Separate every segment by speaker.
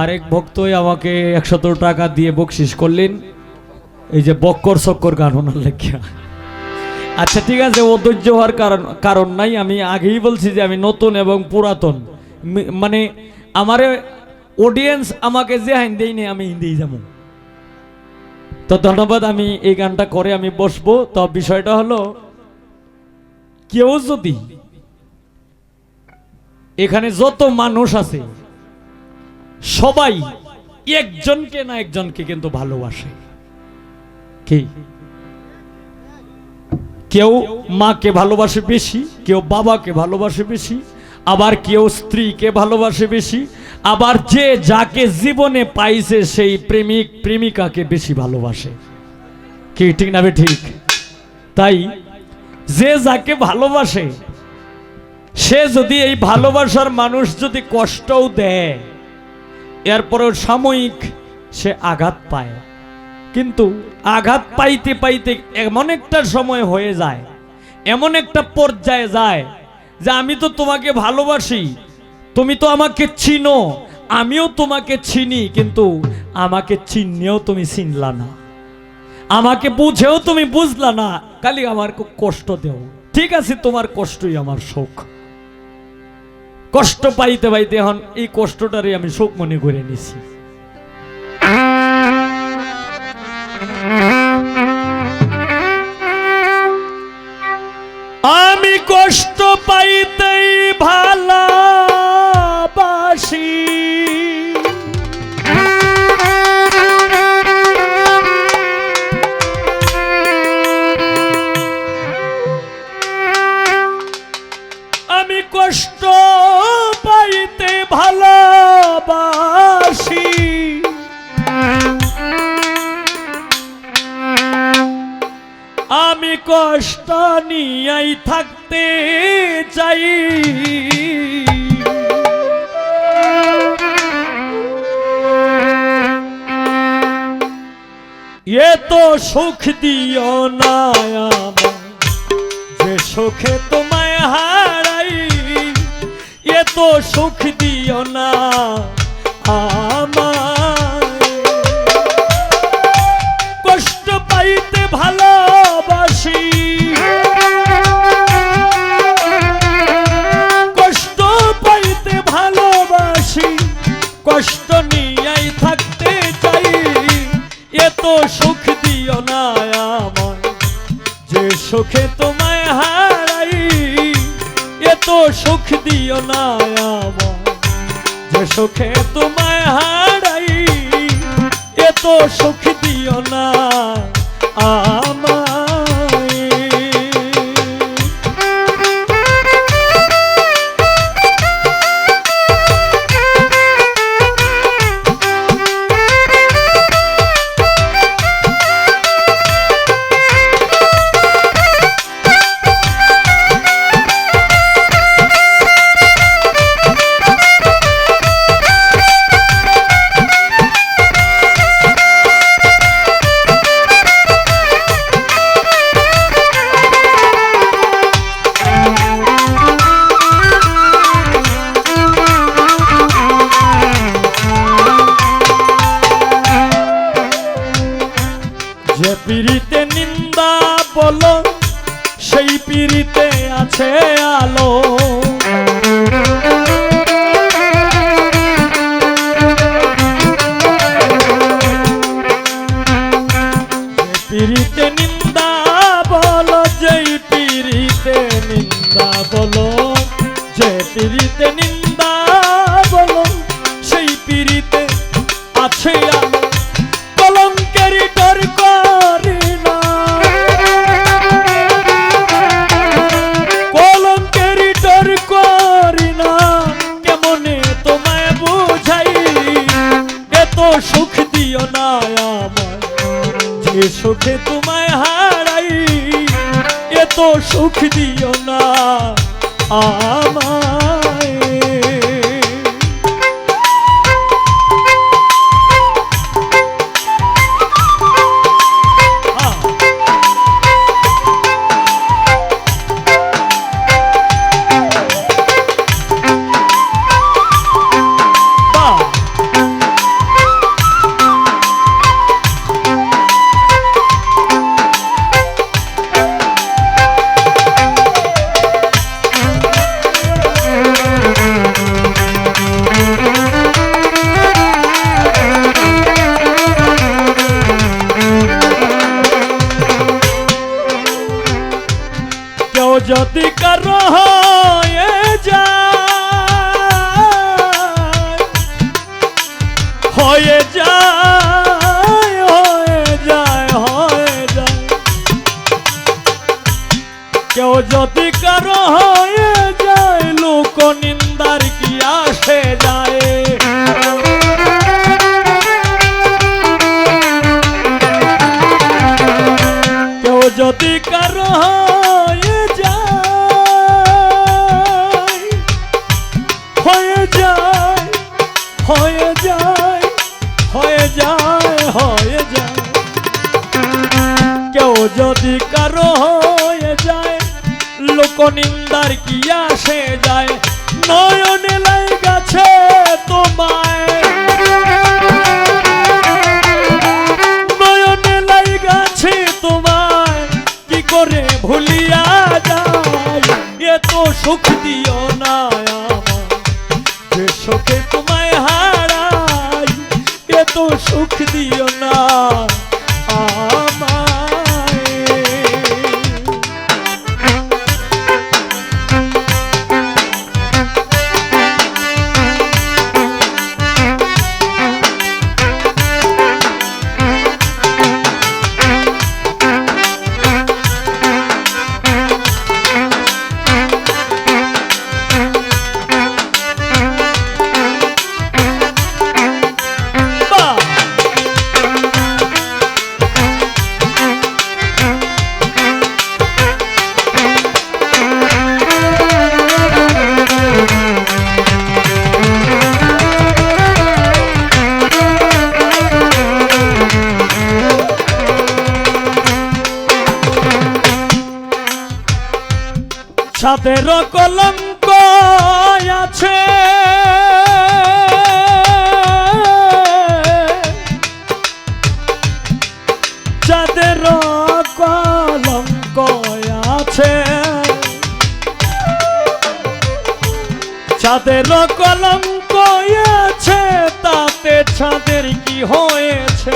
Speaker 1: আরেক ভক্তই আমাকে একশত টাকা দিয়ে বকশিস করলেন। এই যে বক্কর চক্কর গান ওনার লেখিয়া আচ্ছা ঠিক আছে অধৈর্য হওয়ার কারণ কারণ নাই। আমি আগেই বলছি যে আমি নতুন এবং পুরাতন। মানে আমার অডিয়েন্স আমাকে যে আইন দেয়নি আমি হিন্দিই যাব তো ধন্যবাদ, আমি এই গানটা করে আমি বসবো। তো বিষয়টা হলো, কেউ যদি এখানে যত মানুষ আছে সবাই একজনকে না একজনকে কিন্তু ভালোবাসে। কি? কেউ মাকে ভালোবাসে বেশি, কেউ বাবাকে ভালোবাসে বেশি, আবার কেউ স্ত্রীকে ভালোবাসে বেশি, আবার যে যাকে জীবনে পাইছে সেই প্রেমিক, প্রেমিকাকে বেশি ভালোবাসে। কি ঠিক না ঠিক? তাই যে যাকে ভালোবাসে, সে যদি এই ভালোবাসার মানুষ যদি কষ্টও দেয় এরপরেও সাময়িক সে আঘাত পায়। কিন্তু আঘাত পাইতে পাইতে এমন একটা সময় হয়ে যায়, এমন একটা পর্যায়ে যায় যে আমি তো তোমাকে ভালোবাসি, তুমি তো আমাকে চিনো, আমিও তোমাকে চিনি, কিন্তু আমাকে চিনলেও তুমি চিনলা না। আমাকে বুঝেও তুমি বুঝলা না, খালি আমার কষ্ট দেও। ঠিক আছে, তোমার কষ্টই আমার সুখ কষ্ট পাইতে পাইতে এখন এই কষ্টটারে আমি সুখ মনে করে নিছি। আমি কষ্ট পাইতেই ভালোবাসি। আমি কষ্ট ভালোবাসি। আমি কষ্ট নিয়াই থাকতে চাই। এ তো সুখ দিও না যে সুখে তোমায় সুখ দিও না আমায়। কষ্ট পাইতে ভালোবাসি। কষ্ট পাইতে ভালোবাসি। কষ্ট নিয়াই থাকতে চাই। এত সুখ দিও না আমায়। যে সুখে এত সুখ দিও না আমার। যে সুখে তোমায় হারাই এত সুখ দিও না। আমায় পিড়িতে নিন্দা বলো, সেই পিড়িতে আছে আলো। পিড়িতে নিন্দা বলো, যেই পিড়িতে নিন্দা বলো, যে পিড়িতে নিন্দা সুখে তোমায় হারাই এত সুখ দিও না। আমায় যদি কারও হয়ে যায় হয়ে যায় হয়ে যায় হয়ে যায়। কেউ যদি কারও হয়ে হয়ে যায় হয়ে যায় হয়ে যায়। কেউ যদি কারও হয়ে যায় লোক নিন্দার কি আসে যায়? নয়নে সাদের কলঙ্ক আছে। যাদের কলঙ্ক আছে। চাঁদের কলঙ্ক আছে তাতে ছাদের কি হয়েছে?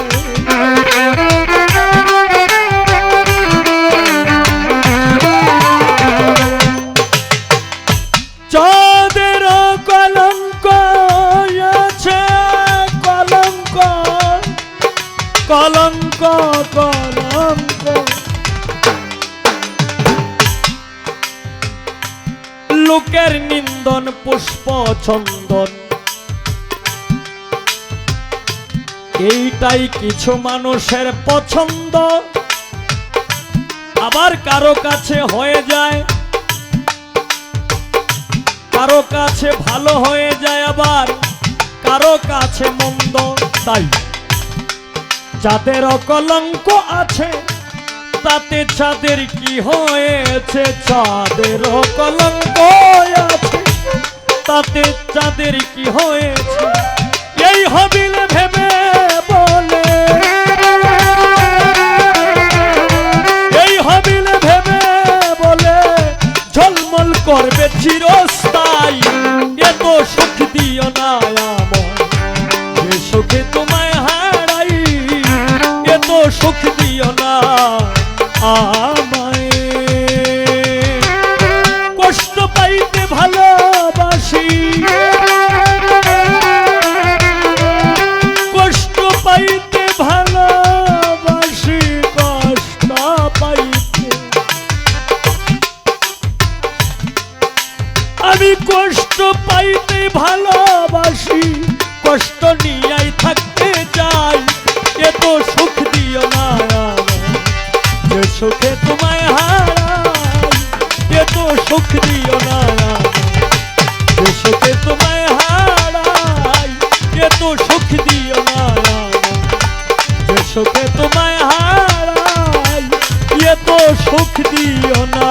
Speaker 1: নিন্দন পুষ্প, চন্দন। এইটাই কিছু মানুষের পছন্দ। আবার কারও কাছে হয়ে যায়, কারও কাছে ভালো হয়ে যায় আবার, কারও কাছে মন্দ তাই। যাদের কলঙ্ক আছে, তাতে চাঁদের কি হয়েছে? চাঁদের কলঙ্ক আছে। তাতে চাঁদের কি হয়েছে? এই হবিল ভেবে বলে। এই হবিল ভেবে বলে, ঝলমল করবে চিরস্থায়ী ভালোবাসি, কষ্ট নিয়াই থাকতে চাই এত সুখ দিও না। যে সুখে তোমায় হারাই এত সুখ দিও না। যে সুখে তোমায় হারাই এত সুখ দিও না। যে সুখে তোমায় হারাই এত সুখ দিও না